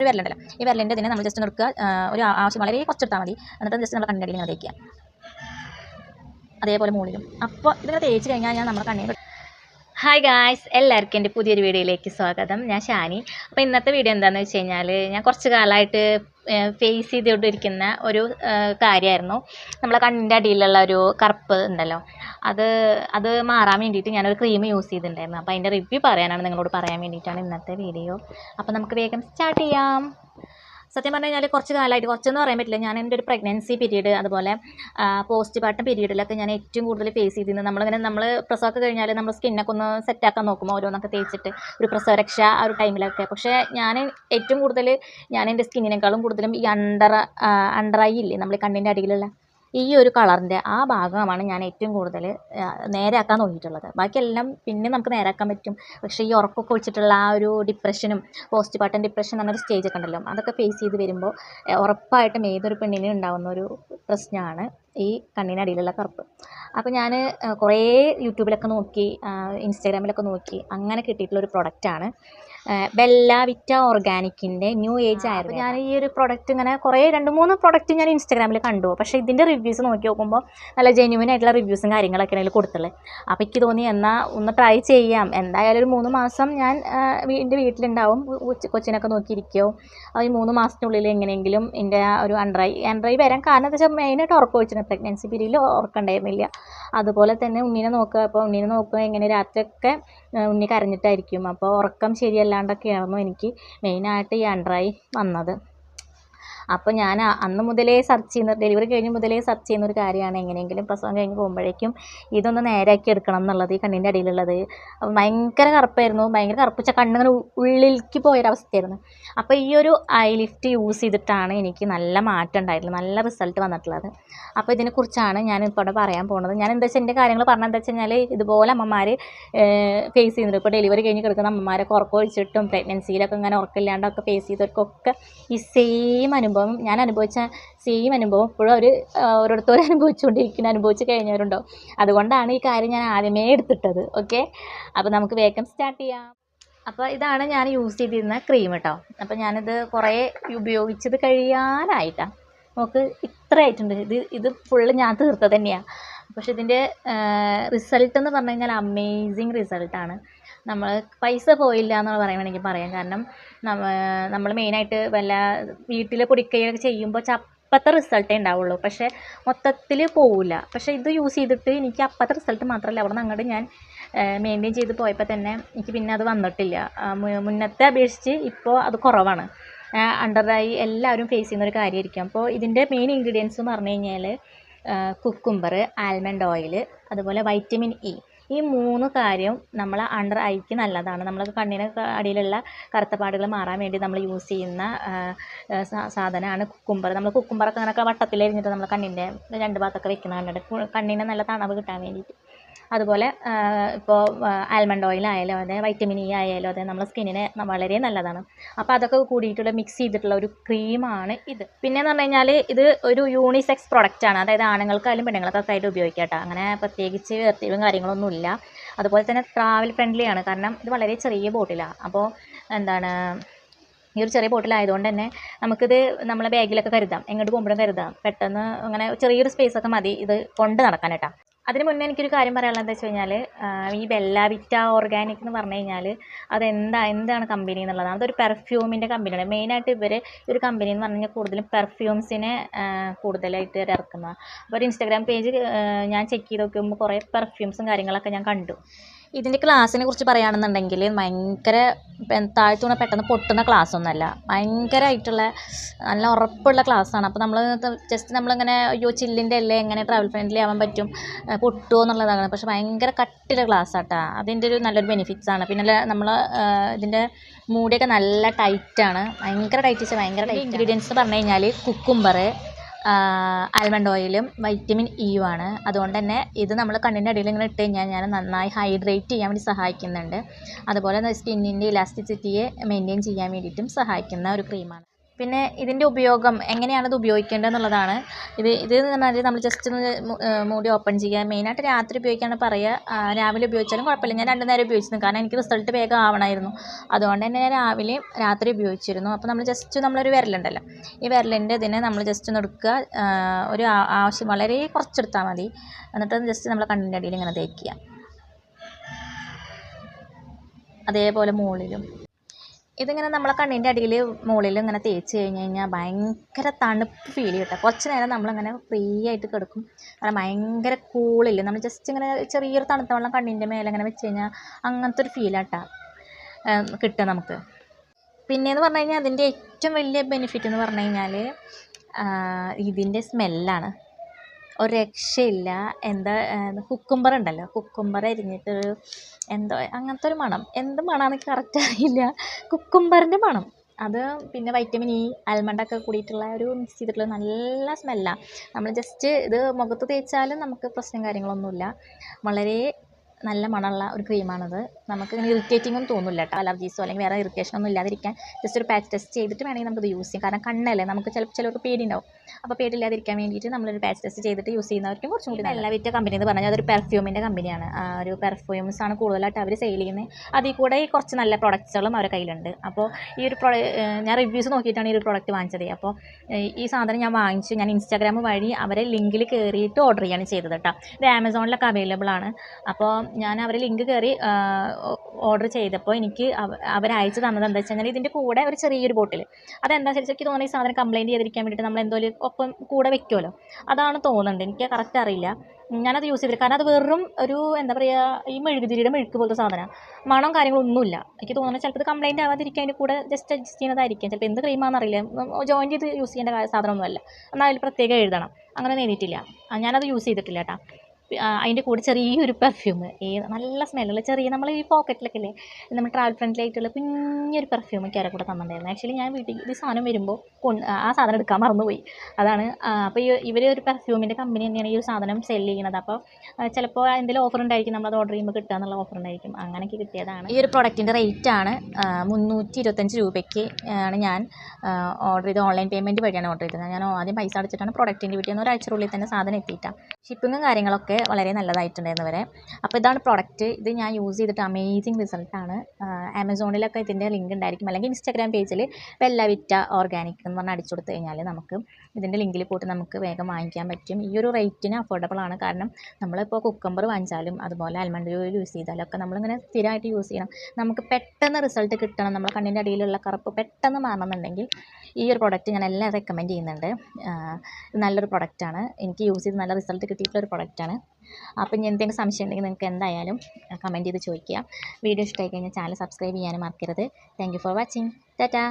ഒരു വിരലുണ്ടല്ലോ ഈ വിരലിന്റെ ഇതിനെ നമ്മൾ ജസ്റ്റ് നിർക്കുക ഒരു ആവശ്യം വളരെ കുറച്ചെടുത്താൽ മതി. എന്നിട്ട് ജസ്റ്റ് നമ്മൾ അടിയിൽ ഇങ്ങനെ അതേപോലെ മുകളിലും. അപ്പോൾ ഇതിങ്ങനെ തേച്ച് കഴിഞ്ഞാൽ ഞാൻ നമ്മുടെ കണ്ണിന് ഹായ് ഗായ്സ് എല്ലാവർക്കും എന്റെ പുതിയൊരു വീഡിയോയിലേക്ക് സ്വാഗതം. ഞാൻ ഷാനി. അപ്പോൾ ഇന്നത്തെ വീഡിയോ എന്താണെന്ന് വെച്ച് കഴിഞ്ഞാൽ ഞാൻ കുറച്ച് കാലമായിട്ട് ഫേസ് ചെയ്തുകൊണ്ടിരിക്കുന്ന ഒരു കാര്യമായിരുന്നു. നമ്മളെ കണ്ണിന്റെ അടിയിലുള്ള ഒരു കറുപ്പ് ഉണ്ടല്ലോ. അത് അത് മാറാൻ വേണ്ടിയിട്ട് ഞാനൊരു ക്രീം യൂസ് ചെയ്തിട്ടുണ്ടായിരുന്നു. അപ്പോൾ അതിന്റെ റിവ്യൂ പറയാനാണ് നിങ്ങളോട് പറയാൻ വേണ്ടിയിട്ടാണ് ഇന്നത്തെ വീഡിയോ. അപ്പോൾ നമുക്ക് വേഗം സ്റ്റാർട്ട് ചെയ്യാം. സത്യം പറഞ്ഞു കഴിഞ്ഞാൽ കുറച്ച് കാലമായിട്ട് കുറച്ചെന്ന് പറയാൻ പറ്റില്ല. ഞാൻ എന്റെ ഒരു പ്രഗ്നൻസി പീരീഡ് അതുപോലെ പോസ്റ്റ് പാർട്ടം പീരീഡിലൊക്കെ ഞാൻ ഏറ്റവും കൂടുതൽ ഫേസ് ചെയ്തിരുന്നത്. നമ്മളിങ്ങനെ നമ്മൾ പ്രസവമൊക്കെ കഴിഞ്ഞാൽ നമ്മൾ സ്കിന്നൊക്കെ ഒന്ന് സെറ്റാക്കാൻ നോക്കുമ്പോൾ ഓരോന്നൊക്കെ തേച്ചിട്ട് ഒരു പ്രസവരക്ഷ ആ ഒരു ടൈമിലൊക്കെ പക്ഷേ ഞാൻ ഏറ്റവും കൂടുതൽ ഞാൻ എന്റെ സ്കിന്നിനേക്കാളും കൂടുതലും ഈ അണ്ടർ അണ്ടർ ഐ ഇല്ലേ നമ്മൾ കണ്ണിന്റെ അടിയിലുള്ള ഈ ഒരു കളറിന്റെ ആ ഭാഗമാണ് ഞാൻ ഏറ്റവും കൂടുതൽ നേരെയാക്കാൻ നോക്കിയിട്ടുള്ളത്. ബാക്കിയെല്ലാം പിന്നെ നമുക്ക് നേരെയാക്കാൻ പറ്റും. പക്ഷേ ഈ ഉറക്കമൊക്കെ ഒഴിച്ചിട്ടുള്ള ആ ഒരു ഡിപ്രഷനും പോസ്റ്റ് പാർട്ടം ഡിപ്രഷൻ എന്നൊരു സ്റ്റേജൊക്കെ ഉണ്ടല്ലോ. അതൊക്കെ ഫേസ് ചെയ്ത് വരുമ്പോൾ ഉറപ്പായിട്ടും ഏതൊരു പെണ്ണിനും ഉണ്ടാകുന്ന ഒരു പ്രശ്നമാണ് ഈ കണ്ണിനടിയിലുള്ള കറുപ്പ്. അപ്പോൾ ഞാൻ കുറേ യൂട്യൂബിലൊക്കെ നോക്കി ഇൻസ്റ്റാഗ്രാമിലൊക്കെ നോക്കി അങ്ങനെ കിട്ടിയിട്ടുള്ള ഒരു പ്രൊഡക്റ്റാണ് ബെല്ല വിറ്റ ഓർഗാനിക്കിന്റെ ന്യൂ ഏജ് ആയിരുന്നു ഞാൻ ഈ ഒരു പ്രൊഡക്റ്റ് ഇങ്ങനെ കുറേ രണ്ട് മൂന്ന് പ്രൊഡക്റ്റ് ഞാൻ ഇൻസ്റ്റാഗ്രാമിൽ കണ്ടു. പക്ഷേ ഇതിന്റെ റിവ്യൂസ് നോക്കി നോക്കുമ്പോൾ നല്ല ജെന്യൂൻ ആയിട്ടുള്ള റിവ്യൂസും കാര്യങ്ങളൊക്കെ അതിൽ കൊടുത്തുള്ളത് അപ്പോൾ എനിക്ക് തോന്നി എന്നാൽ ഒന്ന് ട്രൈ ചെയ്യാം. എന്തായാലും ഒരു മൂന്ന് മാസം ഞാൻ എന്റെ വീട്ടിലുണ്ടാവും. കൊച്ച് കൊച്ചിനൊക്കെ നോക്കിയിരിക്കുമോ ഈ മൂന്ന് മാസത്തിനുള്ളിൽ എങ്ങനെയെങ്കിലും എന്റെ ആ ഒരു അണ്ടറായി അണ്ടറായി വരാൻ കാരണം എന്താ വെച്ചാൽ മെയിനായിട്ട് ഉറക്കം വെച്ചിരുന്നു പ്രഗ്നൻസി പീരീഡിൽ ഉറക്കമുണ്ടായിരുന്നില്ല അതുപോലെ തന്നെ ഉണ്ണീനെ നോക്കുക. അപ്പോൾ ഉണ്ണീനെ നോക്കുക. എങ്ങനെ രാത്രിയൊക്കെ ഉണ്ണി കരഞ്ഞിട്ടായിരിക്കും. അപ്പോൾ ഉറക്കം ശരിയല്ലാണ്ടൊക്കെയായിരുന്നു എനിക്ക് മെയിനായിട്ട് ഈ അണ്ടറായി വന്നത്. അപ്പോൾ ഞാൻ അന്ന് മുതലേ സെർച്ച് ചെയ്യുന്ന ഡെലിവറി കഴിഞ്ഞ് മുതലേ സെർച്ച് ചെയ്യുന്ന ഒരു കാര്യമാണ്. എങ്ങനെയെങ്കിലും പ്രസവം കഴിഞ്ഞ് പോകുമ്പോഴേക്കും ഇതൊന്ന് നേരാക്കി എടുക്കണം എന്നുള്ളത് ഈ കണ്ണിന്റെ അടിയിലുള്ളത്. ഭയങ്കര കറുപ്പായിരുന്നു. ഭയങ്കര കറുപ്പിച്ച കണ്ണിങ്ങനെ ഉള്ളിലേക്ക് പോയൊരവസ്ഥയായിരുന്നു. അപ്പോൾ ഈ ഒരു ഐ ലിഫ്റ്റ് യൂസ് ചെയ്തിട്ടാണ് എനിക്ക് നല്ല മാറ്റം ഉണ്ടായിട്ടുള്ളത്. നല്ല റിസൾട്ട് വന്നിട്ടുള്ളത്. അപ്പോൾ ഇതിനെക്കുറിച്ചാണ് ഞാൻ ഇപ്പോൾ ഇവിടെ പറയാൻ പോകുന്നത്. ഞാൻ എന്താ വെച്ചാൽ എന്റെ കാര്യങ്ങൾ പറഞ്ഞത് എന്താ വെച്ച് കഴിഞ്ഞാൽ ഇതുപോലെ അമ്മമാർ ഫേസ് ചെയ്യുന്നുണ്ട്. ഇപ്പോൾ ഡെലിവറി കഴിഞ്ഞ് കിടക്കുന്ന അമ്മമാരൊക്കെ ഉറക്കം ഒഴിച്ചിട്ടും പ്രഗ്നൻസിയിലൊക്കെ ഇങ്ങനെ ഉറക്കില്ലാണ്ടൊക്കെ ഫേസ് ചെയ്തവർക്കൊക്കെ ഈ സെയിം അനുഭവം ഞാൻ അനുഭവിച്ച സെയിം അനുഭവം ഇപ്പോഴും അവർ ഓരോരുത്തരും അനുഭവിച്ചുകൊണ്ടിരിക്കുന്ന അനുഭവിച്ച് കഴിഞ്ഞവരുണ്ടോ? അതുകൊണ്ടാണ് ഈ കാര്യം ഞാൻ ആദ്യമേ എടുത്തിട്ടത് ഓക്കെ അപ്പോൾ നമുക്ക് വേഗം സ്റ്റാർട്ട് ചെയ്യാം. അപ്പോൾ ഇതാണ് ഞാൻ യൂസ് ചെയ്തിരുന്ന ക്രീം കേട്ടോ അപ്പോൾ ഞാനിത് കുറേ ഉപയോഗിച്ചത് കഴിയാനായിട്ടാണ് നമുക്ക് ഇത്ര ആയിട്ടുണ്ട് ഇത് ഇത് ഫുള്ള് ഞാൻ തീർത്തത് തന്നെയാണ് പക്ഷെ ഇതിന്റെ റിസൾട്ട് എന്ന് പറഞ്ഞു കഴിഞ്ഞാൽ അമേസിങ് റിസൾട്ടാണ് നമ്മൾ പൈസ പോയില്ല എന്ന് പറയാൻ വേണമെങ്കിൽ പറയാം. കാരണം നമ്മൾ മെയിനായിട്ട് വല്ല വീട്ടിൽ പൊടിക്കൈയൊക്കെ ചെയ്യുമ്പോൾ ചപ്പത്തെ റിസൾട്ടേ ഉണ്ടാവുള്ളൂ പക്ഷേ മൊത്തത്തിൽ പോവില്ല പക്ഷേ ഇത് യൂസ് ചെയ്തിട്ട് എനിക്ക് അപ്പത്തെ റിസൾട്ട് മാത്രമല്ല അവിടെ നിന്ന് അങ്ങോട്ട് ഞാൻ മെയിന്റെയിൻ ചെയ്ത് പോയപ്പോൾ തന്നെ എനിക്ക് പിന്നെ അത് വന്നിട്ടില്ല. മുന്നത്തെ അപേക്ഷിച്ച് ഇപ്പോൾ അത് കുറവാണ്. അണ്ടറായി എല്ലാവരും ഫേസ് ചെയ്യുന്ന ഒരു കാര്യമായിരിക്കും അപ്പോൾ ഇതിന്റെ മെയിൻ ഇൻഗ്രീഡിയൻസ് എന്ന് പറഞ്ഞു കഴിഞ്ഞാൽ കുക്കുംബർ ആൽമണ്ട് ഓയിൽ അതുപോലെ വൈറ്റമിൻ ഇ ഈ മൂന്ന് കാര്യം നമ്മൾ അണ്ടർ ഐക്ക് നല്ലതാണ്. നമ്മൾ കണ്ണിന് അടിയിലുള്ള കറുത്തപ്പാടുകൾ മാറാൻ വേണ്ടി നമ്മൾ യൂസ് ചെയ്യുന്ന സാധനമാണ് കുക്കുംബർ നമ്മൾ കുക്കുംബറൊക്കെ അങ്ങനെ വട്ടത്തിലരിഞ്ഞിട്ട് നമ്മൾ കണ്ണിന്റെ രണ്ട് ഭാഗത്തൊക്കെ വെക്കുന്ന കണ്ടിട്ട് കണ്ണിന് നല്ല തണവ് കിട്ടാൻ വേണ്ടിയിട്ട്. അതുപോലെ ഇപ്പോൾ ആൽമണ്ട് ഓയിൽ ആയാലും അതെ വൈറ്റമിൻ ഇ ആയാലും അതെ നമ്മുടെ സ്കിന്നിന് വളരെ നല്ലതാണ്. അപ്പോൾ അതൊക്കെ കൂടിയിട്ടുള്ള മിക്സ് ചെയ്തിട്ടുള്ള ഒരു ക്രീമാണ് ഇത്. പിന്നെയെന്ന് പറഞ്ഞു കഴിഞ്ഞാൽ ഇത് ഒരു യൂണിസെക്സ് പ്രൊഡക്റ്റ് ആണ്. അതായത് ആണുങ്ങൾക്കായാലും പെണ്ണുങ്ങൾക്കൊക്കെ ആയിട്ട് ഉപയോഗിക്കാം കേട്ടോ. അങ്ങനെ പ്രത്യേകിച്ച് വേർതിരിവും കാര്യങ്ങളൊന്നുമില്ല അതുപോലെ തന്നെ ട്രാവൽ ഫ്രണ്ട്ലി ആണ്. കാരണം ഇത് വളരെ ചെറിയ ബോട്ടിലാണ് അപ്പോൾ എന്താണ് ഈ ഒരു ചെറിയ ബോട്ടിലായതുകൊണ്ട് തന്നെ നമുക്കിത് നമ്മളെ ബാഗിലൊക്കെ കരുതാം. എങ്ങോട്ട് പോകുമ്പോഴും കരുതാം. പെട്ടെന്ന് അങ്ങനെ ചെറിയൊരു സ്പേസൊക്കെ മതി ഇത് കൊണ്ട് നടക്കാൻ അതിന് മുന്നേ എനിക്കൊരു കാര്യം പറയാനുള്ളത് എന്താ വെച്ച് കഴിഞ്ഞാൽ ഈ ബെല്ല വിറ്റ ഓർഗാനിക് എന്ന് പറഞ്ഞു കഴിഞ്ഞാൽ അതെന്താ എന്താണ് കമ്പനി എന്നുള്ളതാണ്. അതൊരു പെർഫ്യൂമിന്റെ കമ്പനിയാണ്. മെയിനായിട്ട് ഇവർ ഒരു കമ്പനി എന്ന് പറഞ്ഞു കഴിഞ്ഞാൽ കൂടുതലും പെർഫ്യൂംസിനെ കൂടുതലായിട്ട് ഇറക്കുന്നത് അപ്പോൾ ഒരു ഇൻസ്റ്റാഗ്രാം പേജ് ഞാൻ ചെക്ക് ചെയ്ത് നോക്കുമ്പോൾ കുറേ പെർഫ്യൂംസും കാര്യങ്ങളൊക്കെ ഞാൻ കണ്ടു. ഇതിന്റെ ക്ലാസ്സിനെ കുറിച്ച് പറയുകയാണെന്നുണ്ടെങ്കിൽ ഭയങ്കര താഴ്ത്തുണ പെട്ടെന്ന് പൊട്ടുന്ന ക്ലാസ് ഒന്നുമല്ല ഭയങ്കരമായിട്ടുള്ള നല്ല ഉറപ്പുള്ള ക്ലാസ്സാണ് അപ്പോൾ നമ്മൾ ജസ്റ്റ് നമ്മളിങ്ങനെ അയ്യോ ചില്ലിന്റെ അല്ലേ എങ്ങനെ ട്രാവൽ ഫ്രണ്ട്ലി ആവാൻ പറ്റും? പൊട്ടുമോ എന്നുള്ളതാണ്. പക്ഷെ ഭയങ്കര കട്ടിയുള്ള ക്ലാസ് ആട്ടാ. അതിന്റെ ഒരു നല്ലൊരു ബെനിഫിറ്റ്സ് ആണ്. പിന്നെ നമ്മൾ ഇതിന്റെ മൂടിയൊക്കെ നല്ല ടൈറ്റാണ് ഭയങ്കര ടൈറ്റ് വെച്ചാൽ ഭയങ്കര ടൈറ്റ് ഇൻഗ്രീഡിയൻസ് പറഞ്ഞു കഴിഞ്ഞാൽ കുക്കുംബർ ആൽമണ്ട് ഓയിലും വൈറ്റമിൻ ഇയും ആണ്. അതുകൊണ്ട് തന്നെ ഇത് നമ്മൾ കണ്ണിന്റെ അടിയിൽ ഇങ്ങനെ ഇട്ട് കഴിഞ്ഞാൽ ഞാൻ നന്നായി ഹൈഡ്രേറ്റ് ചെയ്യാൻ വേണ്ടി സഹായിക്കുന്നുണ്ട്. അതുപോലെ സ്കിന്നിന്റെ ഇലാസ്റ്റിസിറ്റിയെ മെയിന്റെയിൻ ചെയ്യാൻ വേണ്ടിയിട്ടും സഹായിക്കുന്ന ഒരു ക്രീമാണ് പിന്നെ ഇതിന്റെ ഉപയോഗം എങ്ങനെയാണ് ഇത് ഉപയോഗിക്കേണ്ടത് എന്നുള്ളതാണ് ഇത് ഇത് എന്ന് പറഞ്ഞാൽ നമ്മൾ ജസ്റ്റ് ഒന്ന് മൂടി ഓപ്പൺ ചെയ്യുക. മെയിനായിട്ട് രാത്രി ഉപയോഗിക്കുകയാണ് പറയുക. രാവിലെ ഉപയോഗിച്ചാലും കുഴപ്പമില്ല. ഞാൻ രണ്ടു നേരം ഉപയോഗിച്ചിരുന്നു. കാരണം എനിക്ക് റിസൾട്ട് വേഗം ആവണമായിരുന്നു. അതുകൊണ്ട് തന്നെ ഞാൻ രാവിലെയും രാത്രി ഉപയോഗിച്ചിരുന്നു. അപ്പോൾ നമ്മൾ ജസ്റ്റ് നമ്മളൊരു വിരലുണ്ടല്ലോ. ഈ വിരലിന്റെ ഇതിനെ നമ്മൾ ജസ്റ്റ് ഒന്ന് എടുക്കുക. ഒരു ആവശ്യം വളരെ കുറച്ചെടുത്താൽ മതി. എന്നിട്ട് ജസ്റ്റ് നമ്മൾ കണ്ണിന്റെ അടിയിൽ ഇങ്ങനെ തേക്കുക. അതേപോലെ മുകളിലും. ഇതിങ്ങനെ നമ്മളെ കണ്ണിന്റെ അടിയിൽ മുകളിൽ ഇങ്ങനെ തേച്ച് കഴിഞ്ഞ് കഴിഞ്ഞാൽ ഭയങ്കര തണുപ്പ് ഫീൽ കിട്ടാം കുറച്ച് നേരം നമ്മളിങ്ങനെ ഫ്രീ ആയിട്ട് കിടക്കും. കാരണം ഭയങ്കര കൂളില്ല നമ്മൾ ജസ്റ്റ് ഇങ്ങനെ ചെറിയൊരു തണുത്ത വെള്ളം കണ്ണിന്റെ മേലെ ഇങ്ങനെ വെച്ച് കഴിഞ്ഞാൽ അങ്ങനത്തെ ഒരു ഫീലാട്ടാ കിട്ടുക നമുക്ക്. പിന്നെയെന്ന് പറഞ്ഞു കഴിഞ്ഞാൽ അതിന്റെ ഏറ്റവും വലിയ ബെനിഫിറ്റ് എന്ന് പറഞ്ഞു കഴിഞ്ഞാൽ ഇതിന്റെ സ്മെല്ലാണ് ഒരു രക്ഷയില്ല. എന്താ കുക്കുംബർ ഉണ്ടല്ലോ. കുക്കുംബർ അരിഞ്ഞിട്ടൊരു എന്തോ അങ്ങനത്തെ ഒരു മണം. എന്ത് മണമാണെന്ന് കറക്റ്റ് അറിയില്ല. കുക്കുംബറിന്റെ മണം. അത് പിന്നെ വൈറ്റമിൻ ഇ ആൽമണ്ടൊക്കെ കൂടിയിട്ടുള്ള ഒരു മിക്സ് ചെയ്തിട്ടുള്ള നല്ല സ്മെല്ലാണ് നമ്മൾ ജസ്റ്റ് ഇത് മുഖത്ത് തേച്ചാലും നമുക്ക് പ്രശ്നം കാര്യങ്ങളൊന്നുമില്ല. വളരെ നല്ല മണമുള്ള ഒരു ക്രീമാണത്. നമുക്ക് ഇങ്ങനെ ഇറിറ്റേറ്റിംഗ് ഒന്നും തോന്നില്ല കേട്ടോ അലർജീസോ അല്ലെങ്കിൽ വേറെ ഇറിറ്റേഷൻ ഒന്നും ഇല്ലാതിരിക്കാൻ ജസ്റ്റ് ഒരു പാച്ച് ടെസ്റ്റ് ചെയ്തിട്ട് വേണമെങ്കിൽ നമുക്കിത് യൂസ് ചെയ്യാം. കാരണം കണ്ണല്ലേ നമുക്ക് ചിലപ്പോൾ ചിലർക്ക് പേടിയുണ്ടാവും. അപ്പോൾ പേടിയില്ലാതിരിക്കാൻ വേണ്ടിയിട്ട് നമ്മളൊരു പാച്ച് ടെസ്റ്റ് ചെയ്തിട്ട് യൂസ് ചെയ്യുന്നവർക്കും കുറച്ചും കൂടി നല്ല വിറ്റ കമ്പനി എന്ന് പറഞ്ഞാൽ അതൊരു പെർഫ്യൂമിന്റെ കമ്പനിയാണ് ഒരു പെർഫ്യൂംസ് ആണ് കൂടുതലായിട്ട് അവർ സെയിൽ ചെയ്യുന്നത് അതിൽ കൂടെ കുറച്ച് നല്ല പ്രൊഡക്ട്സുകളും അവരുടെ കയ്യിലുണ്ട്. അപ്പോൾ ഈ ഒരു പ്രൊഡക്റ്റ് ഞാൻ റിവ്യൂസ് നോക്കിയിട്ടാണ് ഈ ഒരു പ്രോഡക്റ്റ് വാങ്ങിച്ചത്. അപ്പോൾ ഈ സാധനം ഞാൻ വാങ്ങിച്ചു. ഞാൻ ഇൻസ്റ്റാഗ്രാം വഴി അവരെ ലിങ്കിൽ കയറിയിട്ട് ഓർഡർ ചെയ്യാണ് ചെയ്തത് കേട്ടോ ഇത് ആമസോണിലൊക്കെ അവൈലബിൾ ആണ്. അപ്പോൾ ഞാൻ അവർ ലിങ്ക് കയറി ഓർഡർ ചെയ്തപ്പോൾ എനിക്ക് അവർ അയച്ച് തന്നത് എന്താ വെച്ച് കഴിഞ്ഞാൽ ഇതിന്റെ കൂടെ ഒരു ചെറിയൊരു ബോട്ടിൽ അതെന്താ വെച്ചാൽ എനിക്ക് തോന്നുന്നത് ഈ സാധനം കംപ്ലയിന്റ് ചെയ്തിരിക്കാൻ വേണ്ടിയിട്ട് നമ്മൾ എന്തോ ഒപ്പം കൂടെ വെക്കുമല്ലോ അതാണ് തോന്നുന്നുണ്ട് എനിക്ക് കറക്റ്റ് അറിയില്ല. ഞാനത് യൂസ് ചെയ്തില്ല. കാരണം അത് വെറും ഒരു എന്താ പറയുക ഈ മെഴുകുതിരിയുടെ മെഴുക്ക് പോലത്തെ സാധനമാണ് മണം കാര്യങ്ങളൊന്നുമില്ല എനിക്ക് തോന്നുന്നത് ചിലപ്പോൾ ഇത് കംപ്ലയിന്റ് ആവാതിരിക്കാൻ അതിന്റെ കൂടെ ജസ്റ്റ് അഡ്ജസ്റ്റ് ചെയ്യുന്നതായിരിക്കും. ചിലപ്പോൾ എന്ത് ക്രീമാണെന്നറിയില്ല ജോയിൻ ചെയ്ത് യൂസ് ചെയ്യേണ്ട സാധനമൊന്നുമല്ല. എന്നാൽ അതിൽ പ്രത്യേകം എഴുതണം. അങ്ങനെ നേടിയിട്ടില്ല ഞാനത് യൂസ് ചെയ്തിട്ടില്ല കേട്ടോ. അതിന്റെ കൂടെ ചെറിയൊരു പെർഫ്യൂം ഈ നല്ല സ്മെല്ലുള്ള ചെറിയ നമ്മൾ ഈ പോക്കറ്റിലൊക്കെ ഇല്ലേ? നമ്മൾ ട്രാവൽ ഫ്രണ്ട്ലി ആയിട്ടുള്ള കുഞ്ഞൊരു പെർഫ്യൂം ഒക്കെ അവരെ കൂടെ തന്നിട്ടുണ്ടായിരുന്നു. ആക്ച്വലി ഞാൻ വീട്ടിൽ ഈ സാധനം വരുമ്പോൾ ആ സാധനം എടുക്കാൻ മറന്നുപോയി. അതാണ് അപ്പോൾ ഈ ഇവർ ഒരു പെർഫ്യൂമിന്റെ കമ്പനി തന്നെയാണ് ഈ ഒരു സാധനം സെൽ ചെയ്യുന്നത് അപ്പോൾ ചിലപ്പോൾ എന്തെങ്കിലും ഓഫർ ഉണ്ടായിരിക്കും നമ്മളത് ഓർഡർ ചെയ്യുമ്പോൾ കിട്ടുക എന്നുള്ള ഓഫർ ഉണ്ടായിരിക്കും. അങ്ങനെയൊക്കെ കിട്ടിയതാണ്. ഈ ഒരു പ്രൊഡക്റ്റിന്റെ റേറ്റ് ആണ് മുന്നൂറ്റി ഇരുപത്തഞ്ച് രൂപയ്ക്ക് ആണ് ഞാൻ ഓർഡർ ചെയ്ത് ഓൺലൈൻ പേയ്മെന്റ് വഴിയാണ് ഓർഡർ ചെയ്തത്. ഞാൻ ആദ്യം പൈസ അടച്ചിട്ടാണ് പ്രൊഡക്റ്റിന്റെ വീട്ടിൽ നിന്ന് ഒരാഴ്ചയുള്ളിൽ തന്നെ സാധനം എത്തിയിട്ടാണ് ഷിപ്പിങ്ങും കാര്യങ്ങളൊക്കെ വളരെ നല്ലതായിട്ടുണ്ടായിരുന്നു വരെ അപ്പോൾ ഇതാണ് പ്രോഡക്റ്റ് ഇത് ഞാൻ യൂസ് ചെയ്തിട്ട് അമേസിങ് റിസൾട്ടാണ് ആമസോണിലൊക്കെ ഇതിന്റെ ലിങ്ക് ഉണ്ടായിരിക്കും. അല്ലെങ്കിൽ ഇൻസ്റ്റാഗ്രാം പേജിൽ വെല്ല വിറ്റ ഓർഗാനിക് എന്ന് പറഞ്ഞാൽ അടിച്ചു കൊടുത്തു കഴിഞ്ഞാൽ നമുക്ക് ഇതിന്റെ ലിങ്കിൽ പോയിട്ട് നമുക്ക് വേഗം വാങ്ങിക്കാൻ പറ്റും. ഈ ഒരു റേറ്റിന് അഫോർഡബിൾ ആണ്. കാരണം നമ്മളിപ്പോൾ കുക്കമ്പർ വാങ്ങിച്ചാലും അതുപോലെ ആൽമണ്ട് ഓയിൽ യൂസ് ചെയ്താലും ഒക്കെ നമ്മളിങ്ങനെ സ്ഥിരമായിട്ട് യൂസ് ചെയ്യണം. നമുക്ക് പെട്ടെന്ന് റിസൾട്ട് കിട്ടണം. നമ്മുടെ കണ്ണിന്റെ അടിയിലുള്ള കറുപ്പ് പെട്ടെന്ന് മാറണമെന്നുണ്ടെങ്കിൽ ഈ ഒരു പ്രൊഡക്റ്റ് ഞാൻ എല്ലാം റെക്കമെൻഡ് ചെയ്യുന്നുണ്ട്. നല്ലൊരു പ്രൊഡക്റ്റാണ് എനിക്ക് യൂസ് ചെയ്ത് നല്ല റിസൾട്ട് കിട്ടിയിട്ടുള്ള ഒരു പ്രൊഡക്റ്റാണ് അപ്പം ഇനി എന്തെങ്കിലും സംശയം ഉണ്ടെങ്കിൽ നിങ്ങൾക്ക് എന്തായാലും കമന്റ് ചെയ്ത് ചോദിക്കുക. വീഡിയോ ഇഷ്ടമായി കഴിഞ്ഞാൽ ചാനൽ സബ്സ്ക്രൈബ് ചെയ്യാനും മറക്കരുത്. Thank for watching Tata